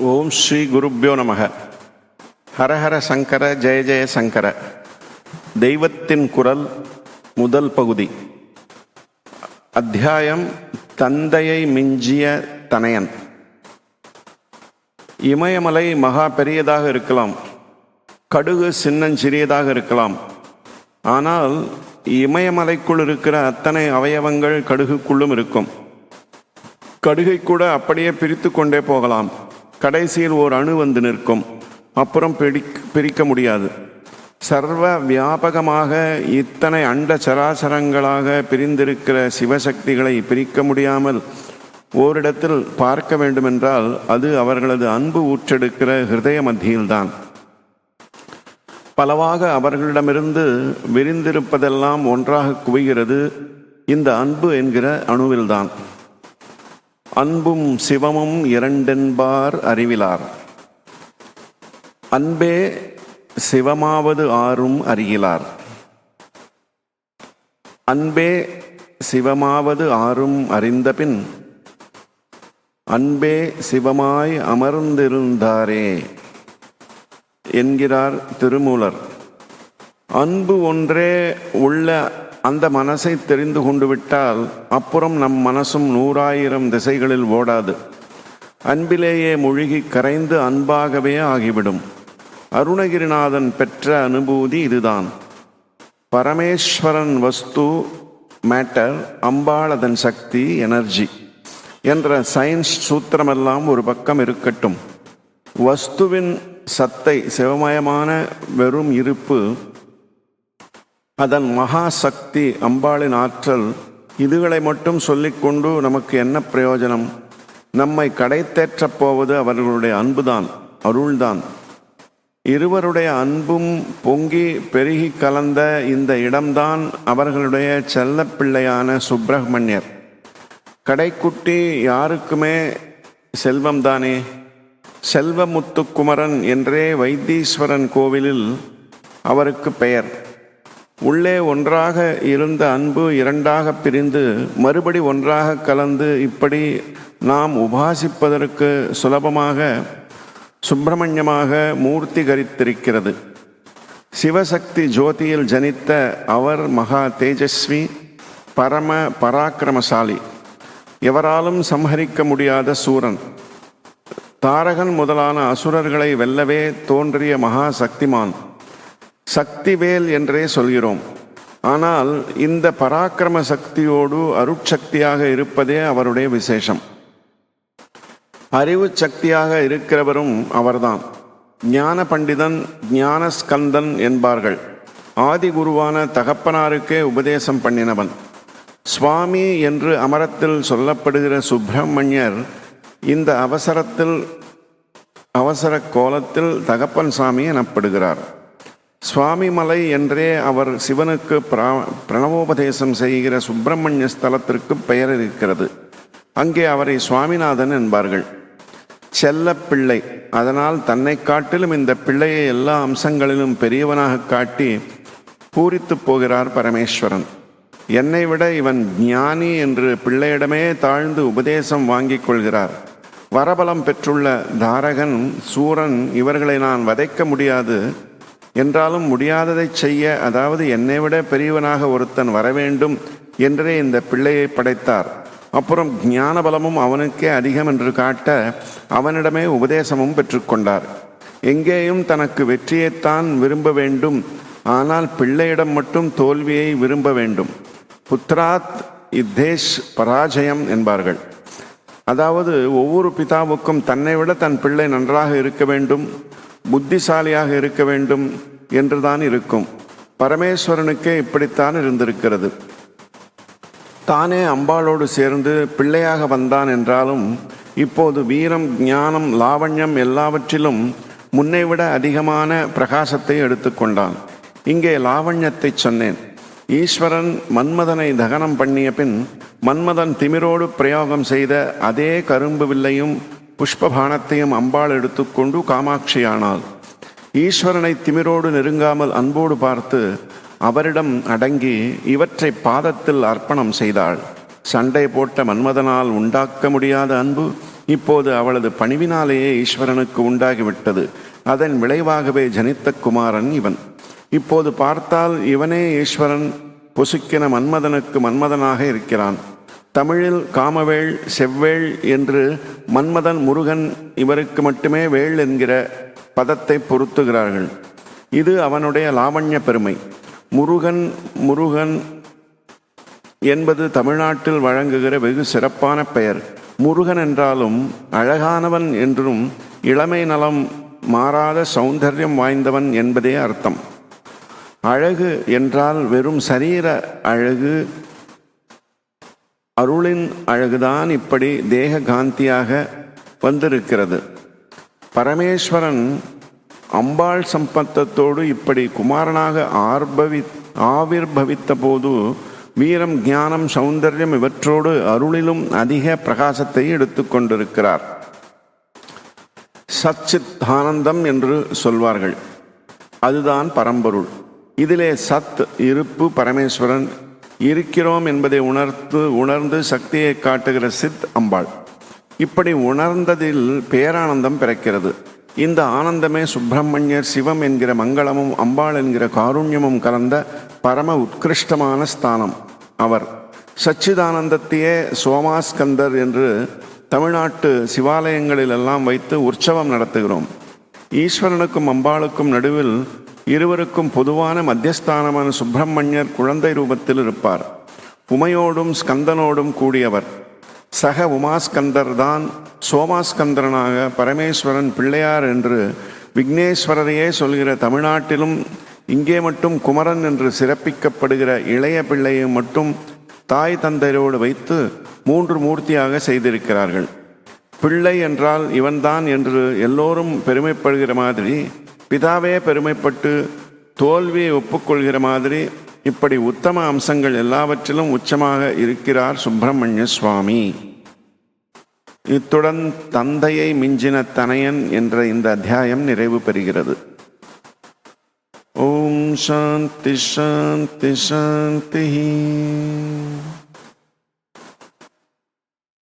ஓம் ஸ்ரீ குருப்பியோ நமக. ஹரஹர சங்கர ஜெய ஜெய சங்கர. தெய்வத்தின் குரல் முதல் பகுதி. அத்தியாயம் தந்தையை மிஞ்சிய தனையன். இமயமலை மகா பெரியதாக இருக்கலாம். கடுகு சின்னஞ்சிறியதாக இருக்கலாம். ஆனால் இமயமலைக்குள் இருக்கிற அத்தனை அவயவங்கள் கடுகுக்குள்ளும் இருக்கும். கடுகை கூட அப்படியே பிரித்து கொண்டே போகலாம். கடைசியில் ஓர் அணு வந்து நிற்கும். அப்புறம் பிடிக் பிரிக்க முடியாது. சர்வ வியாபகமாக இத்தனை அண்ட சராசரங்களாக பிரிந்திருக்கிற சிவசக்திகளை பிரிக்க முடியாமல் ஓரிடத்தில் பார்க்க வேண்டுமென்றால் அது அவர்களது அன்பு ஊற்றெடுக்கிற ஹிருதய மத்தியில்தான். பலவாக அவர்களிடமிருந்து விரிந்திருப்பதெல்லாம் ஒன்றாக குவிகிறது. இந்த அன்பு என்கிற அணுவில்தான். அன்பும் சிவமும் இரண்டென்பார் அறிவிலார். அன்பே சிவமாவது ஆறும் அறிகிலார். அன்பே சிவமாவது ஆறும் அறிந்தபின் அன்பே சிவமாய் அமர்ந்திருந்தாரே என்கிறார் திருமூலர். அன்பு ஒன்றே உள்ள அந்த மனசை தெரிந்து கொண்டு விட்டால் அப்புறம் நம் மனசும் நூறாயிரம் திசைகளில் ஓடாது. அன்பிலேயே மூழ்கி கரைந்து அன்பாகவே ஆகிவிடும். அருணகிரிநாதன் பெற்ற அனுபூதி இதுதான். பரமேஸ்வரன் வஸ்து மேட்டர் அம்பாளதன் சக்தி எனர்ஜி என்ற சயின்ஸ் சூத்திரமெல்லாம் ஒரு பக்கம் இருக்கட்டும். வஸ்துவின் சத்தை சிவமயமான வெறும் இருப்பு அதன் மகா சக்தி அம்பாளின் ஆற்றல் இதுகளை மட்டும் சொல்லிக்கொண்டு நமக்கு என்ன பிரயோஜனம்? நம்மை கடை தேற்றப் போவது அவர்களுடைய அன்புதான் அருள்தான். இருவருடைய அன்பும் பொங்கி பெருகி கலந்த இந்த இடம்தான் அவர்களுடைய செல்லப்பிள்ளையான சுப்பிரமணியர். கடைக்குட்டி யாருக்குமே செல்வம்தானே? செல்வமுத்துக்குமரன் என்றே வைத்தீஸ்வரன் கோவிலில் அவருக்கு பெயர். உள்ளே ஒன்றாக இருந்த அன்பு இரண்டாக பிரிந்து மறுபடி ஒன்றாக கலந்து இப்படி நாம் உபாசிப்பதற்கு சுலபமாக சுப்பிரமணியமாக மூர்த்திகரித்திருக்கிறது. சிவசக்தி ஜோதியில் ஜனித்த அவர் மகா தேஜஸ்வி பரம பராக்கிரமசாலி. எவராலும் சம்ஹரிக்க முடியாத சூரன். தாரகன் முதலான அசுரர்களை வெல்லவே தோன்றிய மகா சக்திமான். சக்திவேல் என்றே சொல்கிறோம். ஆனால் இந்த பராக்கிரம சக்தியோடு அருட்சக்தியாக இருப்பதே அவருடைய விசேஷம். அறிவு சக்தியாக இருக்கிறவரும் அவர்தான். ஞான பண்டிதன் ஞான ஸ்கந்தன் என்பார்கள். ஆதி குருவான தகப்பனாருக்கே உபதேசம் பண்ணினவன். சுவாமி என்று அமரத்தில் சொல்லப்படுகிற சுப்பிரமணியர் இந்த அவசரத்தில் அவசர கோலத்தில் தகப்பன் சாமி எனப்படுகிறார். சுவாமி மலை என்றே அவர் சிவனுக்கு பிரா பிரணவோபதேசம் செய்கிற சுப்பிரமணிய ஸ்தலத்திற்கு பெயர் இருக்கிறது. அங்கே அவரை சுவாமிநாதன் என்பார்கள். செல்ல பிள்ளை. அதனால் தன்னை காட்டிலும் இந்த பிள்ளையை எல்லா அம்சங்களிலும் பெரியவனாக காட்டி பூரித்து போகிறார் பரமேஸ்வரன். என்னை விட இவன் ஞானி என்று பிள்ளையிடமே தாழ்ந்து உபதேசம் வாங்கிக் கொள்கிறார். வரபலம் பெற்றுள்ள தாரகன் சூரன் இவர்களை நான் வதைக்க முடியாது. என்றாலும் முடியாததை செய்ய அதாவது என்னை விட பெரியவனாக ஒருத்தன் வரவேண்டும் என்றே இந்த பிள்ளையை படைத்தார். அப்புறம் ஞான பலமும் அவனுக்கே அதிகம் என்று காட்ட அவனிடமே உபதேசமும் பெற்றுக்கொண்டார் எங்கேயும் தனக்கு வெற்றியைத்தான் விரும்ப வேண்டும் ஆனால் பிள்ளையிடம் மட்டும் தோல்வியை விரும்ப வேண்டும். புத்ராத் இத்தேஷ் பராஜயம் என்பார்கள். அதாவது ஒவ்வொரு பிதாவுக்கும் தன்னை விட தன் பிள்ளை நன்றாக இருக்க வேண்டும் புத்திசாலியாக இருக்க வேண்டும் என்றுதான் இருக்கும். பரமேஸ்வரனுக்கே இப்படித்தான் இருந்திருக்கிறது. தானே அம்பாளோடு சேர்ந்து பிள்ளையாக வந்தான் என்றாலும் இப்போது வீரம் ஞானம் லாவண்யம் எல்லாவற்றிலும் முன்னைவிட அதிகமான பிரகாசத்தை எடுத்துக்கொண்டான் இங்கே லாவண்யத்தை சொன்னேன். ஈஸ்வரன் மன்மதனை தகனம் பண்ணிய பின் மன்மதன் திமிரோடு பிரயோகம் செய்த அதே கரும்பு வில்லையும் புஷ்பபானத்தையும் அம்பாள் எடுத்துக்கொண்டு காமாட்சியானாள். ஈஸ்வரனை திமிரோடு நெருங்காமல் அன்போடு பார்த்து அவரிடம் அடங்கி இவற்றை பாதத்தில் அர்ப்பணம் செய்தாள். சண்டை போட்ட மன்மதனால் உண்டாக்க முடியாத அன்பு இப்போது அவளது பணிவினாலேயே ஈஸ்வரனுக்கு உண்டாகிவிட்டது. அதன் விளைவாகவே ஜனித்த குமாரன் இவன். இப்போது பார்த்தால் இவனே ஈஸ்வரன் பொசுக்கின மன்மதனுக்கு மன்மதனாக இருக்கிறான். தமிழில் காமவேள் செவ்வேள் என்று மன்மதன் முருகன் இவருக்கு மட்டுமே வேள் என்கிற பதத்தை பொருத்துகிறார்கள். இது அவனுடைய லாவண்ய பெருமை. முருகன் முருகன் என்பது தமிழ்நாட்டில் வழங்குகிற வெகு சிறப்பான பெயர். முருகன் என்றாலும் அழகானவன் என்றும் இளமை நலம் மாறாத சௌந்தர்யம் வாய்ந்தவன் என்பதே அர்த்தம். அழகு என்றால் வெறும் சரீர அழகு அருளின் அழகுதான் இப்படி தேக காந்தியாக வந்திருக்கிறது. பரமேஸ்வரன் அம்பாள் சம்பத்தத்தோடு இப்படி குமாரனாக ஆர்பவி ஆவிர்பவித்த போது வீரம் ஞானம் சௌந்தர்யம் இவற்றோடு அருளிலும் அதிக பிரகாசத்தை எடுத்துக்கொண்டிருக்கிறார் சச்சித் ஆனந்தம் என்று சொல்வார்கள். அதுதான் பரம்பொருள். இதிலே சத் இருப்பு பரமேஸ்வரன் இருக்கிறோம் என்பதை உணர்த்து உணர்ந்து சக்தியை காட்டுகிற சித் அம்பாள். இப்படி உணர்ந்ததில் பேரானந்தம் பிறக்கிறது. இந்த ஆனந்தமே சுப்பிரமணியர் சிவம் என்கிற மங்களமும் அம்பாள் என்கிற காருண்யமும் கலந்த பரம உத்கிருஷ்டமான ஸ்தானம் அவர். சச்சிதானந்தத்தையே சோமாஸ்கந்தர் என்று தமிழ்நாட்டு சிவாலயங்களிலெல்லாம் வைத்து உற்சவம் நடத்துகிறோம். ஈஸ்வரனுக்கும் அம்பாளுக்கும் நடுவில் இருவருக்கும் பொதுவான மத்தியஸ்தானமான சுப்பிரமணியர் குழந்தை ரூபத்தில் இருப்பார். உமையோடும் ஸ்கந்தனோடும் கூடியவர். சக உமாஸ்கந்தர் தான் சோமாஸ்கந்தரனாக பரமேஸ்வரன் பிள்ளையார் என்று விக்னேஸ்வரரையே சொல்கிற தமிழ்நாட்டிலும் இங்கே மட்டும் குமரன் என்று சிறப்பிக்கப்படுகிற இளைய பிள்ளையை மட்டும் தாய் தந்தையரோடு வைத்து மூன்று மூர்த்தியாக செய்திருக்கிறார்கள். பிள்ளை என்றால் இவன்தான் என்று எல்லோரும் பெருமைப்படுகிற மாதிரி பிதாவே பெருமைப்பட்டு தோல்வியை ஒப்புக்கொள்கிற மாதிரி இப்படி உத்தம அம்சங்கள் எல்லாவற்றிலும் உச்சமாக இருக்கிறார் சுப்பிரமணிய சுவாமி. இத்துடன் தந்தையை மிஞ்சின தனையன் என்ற இந்த அத்தியாயம் நிறைவு பெறுகிறது. ஓம் சாந்தி சாந்தி சாந்தி.